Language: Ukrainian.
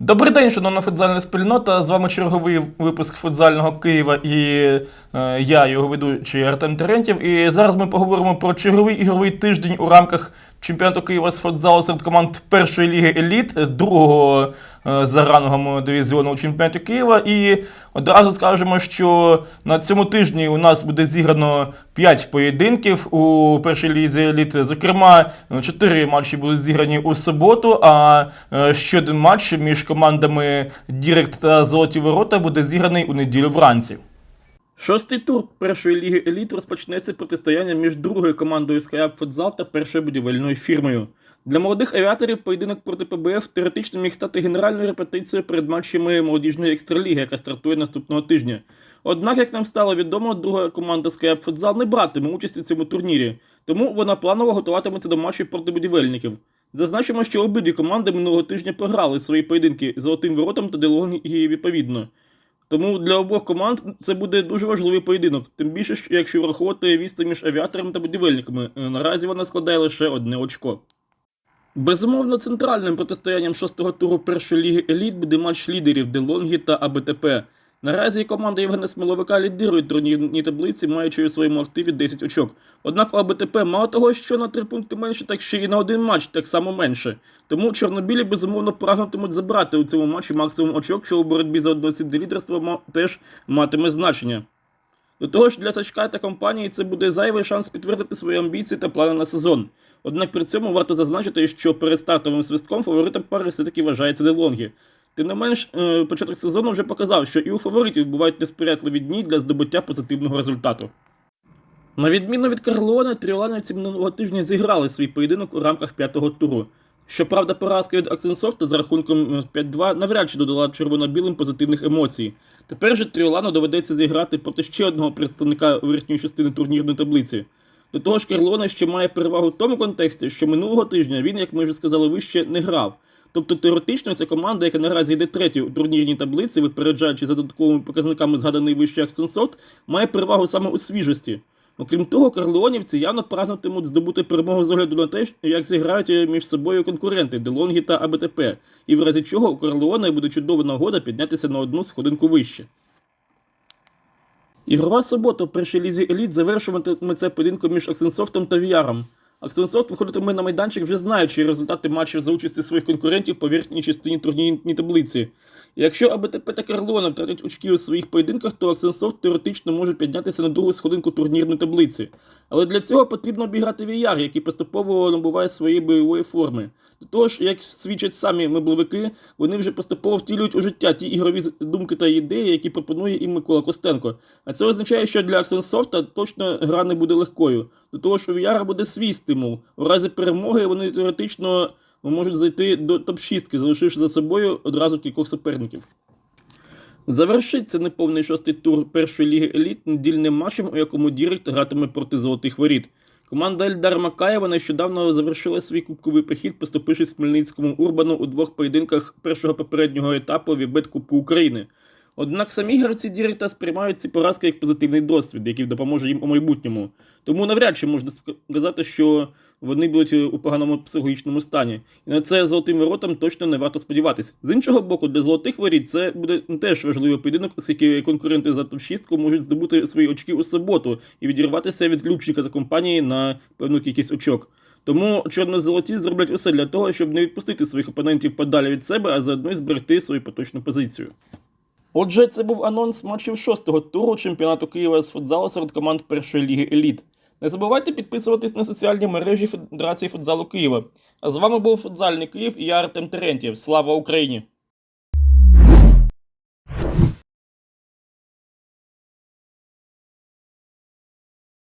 Добрий день, шановна футзальна спільнота. З вами черговий випуск футзального Києва і е, я, його ведучий Артем Терентів. І зараз ми поговоримо про черговий ігровий тиждень у рамках чемпіонату Києва з футзалу серед команд першої ліги Еліт, другого е, за рангом дивізіону у чемпіонаті Києва. І одразу скажемо, що на цьому тижні у нас буде зіграно 5 поєдинків у першій лізі еліт. Зокрема, 4 матчі будуть зіграні у суботу, а е, ще один матч між командами Дірект та Золоті Ворота буде зіграний у неділю вранці. Шостий тур першої ліги еліт розпочнеться протистояння між другою командою Скаяп Футзал та першою будівельною фірмою. Для молодих авіаторів поєдинок проти ПБФ теоретично міг стати генеральною репетицією перед матчами молодіжної екстраліги, яка стартує наступного тижня. Однак, як нам стало відомо, друга команда Скаяп Футзал не братиме участь у цьому турнірі, тому вона планово готуватиметься до матчів проти будівельників. Зазначимо, що обидві команди минулого тижня програли свої поєдинки золотим воротом та Делонгії відповідно. Тому для обох команд це буде дуже важливий поєдинок, тим більше, що якщо враховувати відстань між авіаторами та будівельниками. Е, Наразі вона складає лише одне очко. Безумовно, центральним протистоянням шостого туру першої ліги еліт буде матч лідерів Делонгі та АБТП. Наразі команда Євгена Смоловика лідирує турнірній таблиці, маючи у своєму активі 10 очок. Однак у АБТП мало того, що на 3 пункти менше, так ще і на один матч так само менше. Тому чорнобілі безумовно прагнутимуть забрати у цьому матчі максимум очок, що у боротьбі за одноосібне лідерство теж матиме значення. До того ж, для Сачка та компанії це буде зайвий шанс підтвердити свої амбіції та плани на сезон. Однак при цьому варто зазначити, що перед стартовим свистком фаворитом пари все-таки вважається Делонгі. Тим не менш, е, початок сезону вже показав, що і у фаворитів бувають несприятливі дні для здобуття позитивного результату. На відміну від Карлони, тріоланівці минулого тижня зіграли свій поєдинок у рамках п'ятого туру. Щоправда, поразка від Аксенсофта за рахунком е, 5-2 навряд чи додала червоно-білим позитивних емоцій. Тепер же Тріолану доведеться зіграти проти ще одного представника верхньої частини турнірної таблиці. До того ж, Карлона ще має перевагу в тому контексті, що минулого тижня він, як ми вже сказали, вище не грав. Тобто теоретично ця команда, яка наразі йде третьою у турнірній таблиці, випереджаючи за додатковими показниками згаданий вище Аксенсофт, має перевагу саме у свіжості. Окрім того, карлеонівці явно прагнутимуть здобути перемогу з огляду на те, як зіграють між собою конкуренти Делонгі та АБТП, і в разі чого у Карлеона буде чудова нагода піднятися на одну сходинку вище. Ігрова субота в першій лізі еліт завершуватиметься поєдинком між Аксенсофтом та Віаром. Аксенсофт виходитиме на майданчик вже знаючи результати матчів за участю своїх конкурентів по верхній частині турнірній таблиці. Якщо АБТП та Карлона втратять очки у своїх поєдинках, то Аксенсофт теоретично може піднятися на другу сходинку турнірної таблиці. Але для цього потрібно обіграти Віяр, який поступово набуває своєї бойової форми. До того ж, як свідчать самі меблевики, вони вже поступово втілюють у життя ті ігрові думки та ідеї, які пропонує їм Микола Костенко. А це означає, що для Аксенсофта точно гра не буде легкою. До того ж, у Віяра буде свій стимул. У разі перемоги вони теоретично можуть зайти до топ-6, залишивши за собою одразу кількох суперників. Завершиться неповний шостий тур першої ліги еліт недільним матчем, у якому Дірект гратиме проти золотих воріт. Команда Ельдар Макаєва нещодавно завершила свій кубковий похід, поступившись Хмельницькому Урбану у двох поєдинках першого попереднього етапу Вібет Кубку України. Однак самі гравці Діректа сприймають ці поразки як позитивний досвід, який допоможе їм у майбутньому. Тому навряд чи можна сказати, що вони будуть у поганому психологічному стані. І на це золотим воротам точно не варто сподіватися. З іншого боку, для золотих воріт це буде теж важливий поєдинок, оскільки конкуренти за топ-6 можуть здобути свої очки у суботу і відірватися від ключника та компанії на певну кількість очок. Тому чорно-золоті зроблять усе для того, щоб не відпустити своїх опонентів подалі від себе, а заодно й зберегти свою поточну позицію. Отже, це був анонс матчів шостого туру чемпіонату Києва з футзалу серед команд першої ліги Еліт. Не забувайте підписуватись на соціальні мережі Федерації футзалу Києва. А з вами був футзальний Київ і я Артем Терентьєв. Слава Україні!